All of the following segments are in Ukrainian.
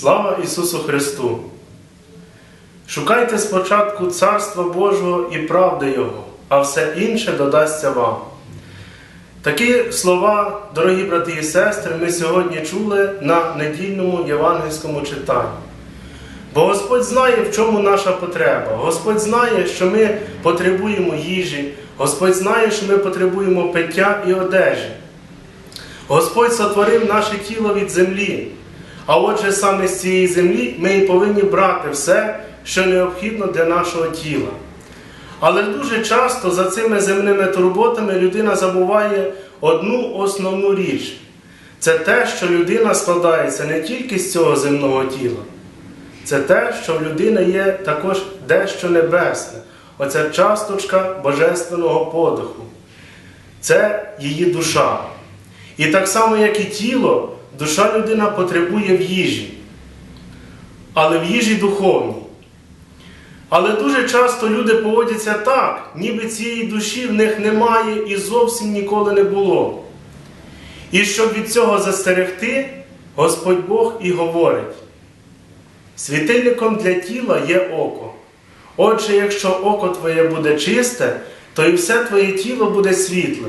Слава Ісусу Христу! Шукайте спочатку Царства Божого і правди Його, а все інше додасться вам. Такі слова, дорогі брати і сестри, ми сьогодні чули на недільному євангельському читанні. Бо Господь знає, в чому наша потреба. Господь знає, що ми потребуємо їжі, Господь знає, що ми потребуємо пиття і одежі. Господь сотворив наше тіло від землі. А отже, саме з цієї землі ми і повинні брати все, що необхідно для нашого тіла. Але дуже часто за цими земними турботами людина забуває одну основну річ це те, що людина складається не тільки з цього земного тіла, це те, що в людини є також дещо небесне, оця часточка божественного подиху. Це її душа. І так само, як і тіло, душа людина потребує в їжі, але в їжі духовній. Але дуже часто люди поводяться так, ніби цієї душі в них немає і зовсім ніколи не було. І щоб від цього застерегти, Господь Бог і говорить: світильником для тіла є око. Отже, якщо око твоє буде чисте, то і все твоє тіло буде світле.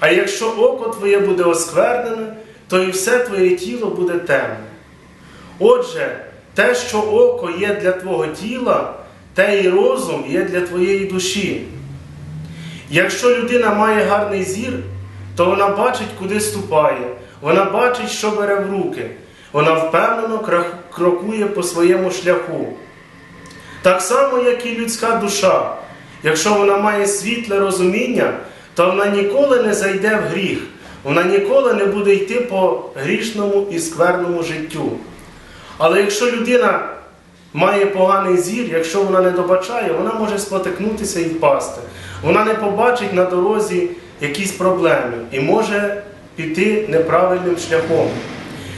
А якщо око твоє буде осквернене, то і все твоє тіло буде темне. Отже, те, що око є для твого тіла, те і розум є для твоєї душі. Якщо людина має гарний зір, то вона бачить, куди ступає, вона бачить, що бере в руки, вона впевнено крокує по своєму шляху. Так само, як і людська душа, якщо вона має світле розуміння, то вона ніколи не зайде в гріх, вона ніколи не буде йти по грішному і скверному життю. Але якщо людина має поганий зір, якщо вона не добачає, вона може спотикнутися і впасти. Вона не побачить на дорозі якісь проблеми і може піти неправильним шляхом.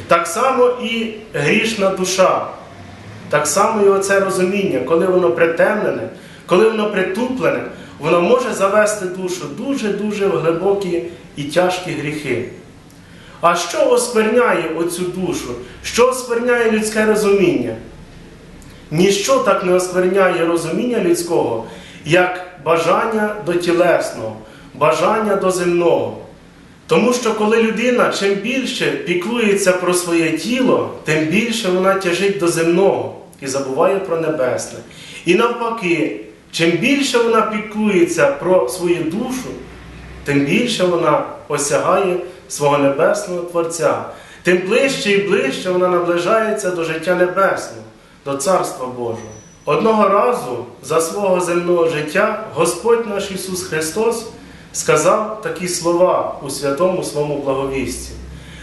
Так само і грішна душа. Так само і оце розуміння, коли воно притемнене, коли воно притуплене, воно може завести душу дуже-дуже в глибокі і тяжкі гріхи. А що оскверняє оцю душу? Що оскверняє людське розуміння? Ніщо так не оскверняє розуміння людського, як бажання до тілесного, бажання до земного. Тому що коли людина чим більше піклується про своє тіло, тим більше вона тяжить до земного і забуває про небесне. І навпаки, чим більше вона піклується про свою душу, тим більше вона осягає свого небесного Творця, тим ближче і ближче вона наближається до життя небесного, до Царства Божого. Одного разу за свого земного життя Господь наш Ісус Христос сказав такі слова у святому своєму благовісті.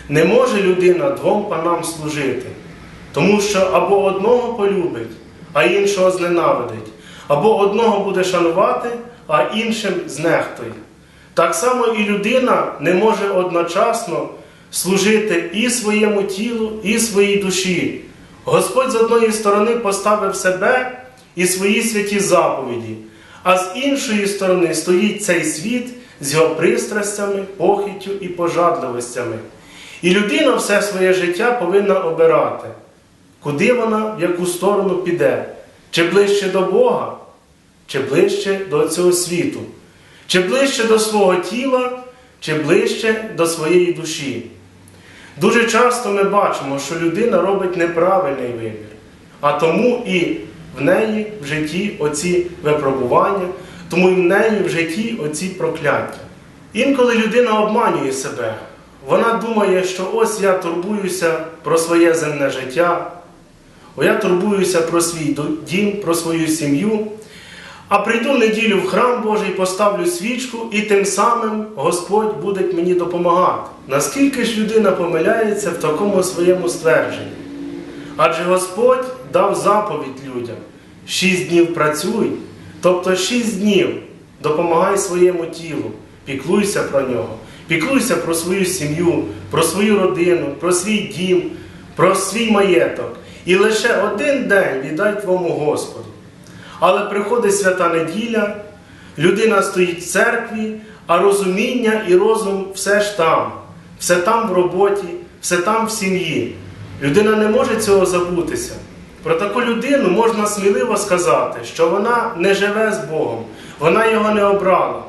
Не може людина двом панам служити, тому що або одного полюбить, а іншого зненавидить, або одного буде шанувати, а іншим знехтує. Так само і людина не може одночасно служити і своєму тілу, і своїй душі. Господь з одної сторони поставив себе і свої святі заповіді, а з іншої сторони стоїть цей світ з його пристрастями, похиттю і пожадливостями. І людина все своє життя повинна обирати, куди вона, в яку сторону піде, чи ближче до Бога, чи ближче до цього світу, чи ближче до свого тіла, чи ближче до своєї душі. Дуже часто ми бачимо, що людина робить неправильний вибір, а тому і в неї в житті оці випробування, тому і в неї в житті оці прокляття. Інколи людина обманює себе. Вона думає, що ось я турбуюся про своє земне життя, о, я турбуюся про свій дім, про свою сім'ю, а прийду неділю в храм Божий, поставлю свічку, і тим самим Господь буде мені допомагати. Наскільки ж людина помиляється в такому своєму ствердженні? Адже Господь дав заповідь людям: шість днів працюй, тобто шість днів допомагай своєму тілу, піклуйся про нього, піклуйся про свою сім'ю, про свою родину, про свій дім, про свій маєток. І лише один день віддай твому Господу. Але приходить свята неділя, людина стоїть в церкві, а розуміння і розум все ж там, все там в роботі, все там в сім'ї. Людина не може цього забутися. Про таку людину можна сміливо сказати, що вона не живе з Богом, вона його не обрала,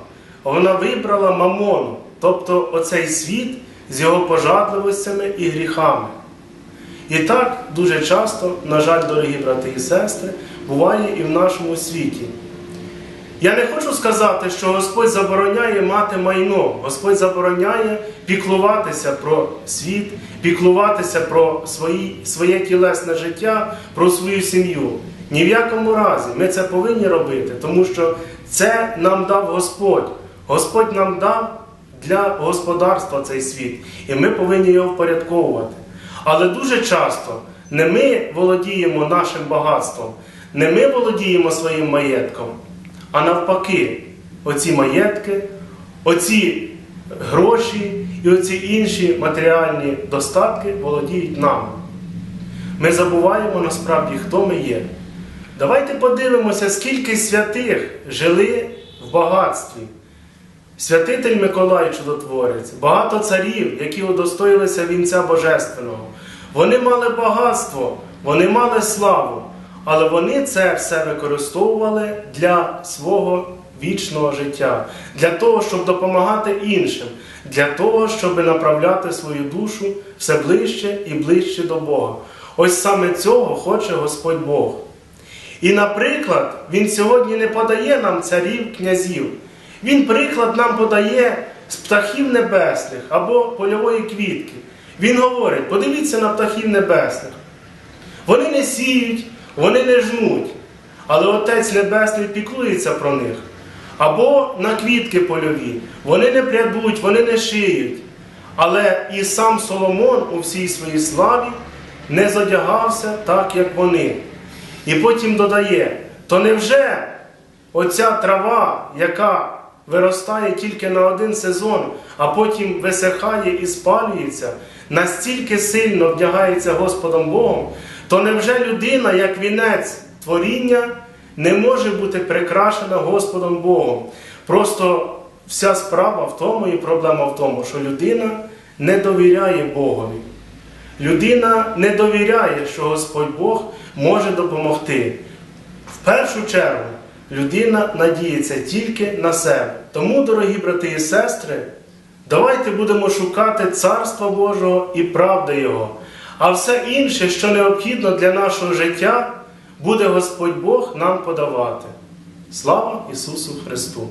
вона вибрала мамону, тобто оцей світ з його пожадливостями і гріхами. І так дуже часто, на жаль, дорогі брати і сестри, буває і в нашому світі. Я не хочу сказати, що Господь забороняє мати майно, Господь забороняє піклуватися про світ, піклуватися про свої, своє тілесне життя, про свою сім'ю. Ні в якому разі ми це повинні робити, тому що це нам дав Господь. Господь нам дав для господарства цей світ, і ми повинні його впорядковувати. Але дуже часто не ми володіємо нашим багатством, не ми володіємо своїм маєтком, а навпаки, оці маєтки, оці гроші і оці інші матеріальні достатки володіють нами. Ми забуваємо насправді, хто ми є. Давайте подивимося, скільки святих жили в багатстві. Святитель Миколай Чудотворець, багато царів, які удостоїлися вінця Божественного. Вони мали багатство, вони мали славу, але вони це все використовували для свого вічного життя, для того, щоб допомагати іншим, для того, щоб направляти свою душу все ближче і ближче до Бога. Ось саме цього хоче Господь Бог. І, наприклад, Він сьогодні не подає нам царів, князів. Він приклад нам подає з птахів небесних або польової квітки. Він говорить: подивіться на птахів небесних. Вони не сіють, вони не жнуть, але Отець Небесний піклується про них. Або на квітки польові. Вони не прядуть, вони не шиють. Але і сам Соломон у всій своїй славі не задягався так, як вони. І потім додає: то невже оця трава, яка виростає тільки на один сезон, а потім висихає і спалюється, настільки сильно вдягається Господом Богом, то невже людина, як вінець творіння, не може бути прикрашена Господом Богом? Просто вся справа в тому і проблема в тому, що людина не довіряє Богові. Людина не довіряє, що Господь Бог може допомогти. В першу чергу людина надіється тільки на себе. Тому, дорогі брати і сестри, давайте будемо шукати Царства Божого і правди Його. А все інше, що необхідно для нашого життя, буде Господь Бог нам подавати. Слава Ісусу Христу!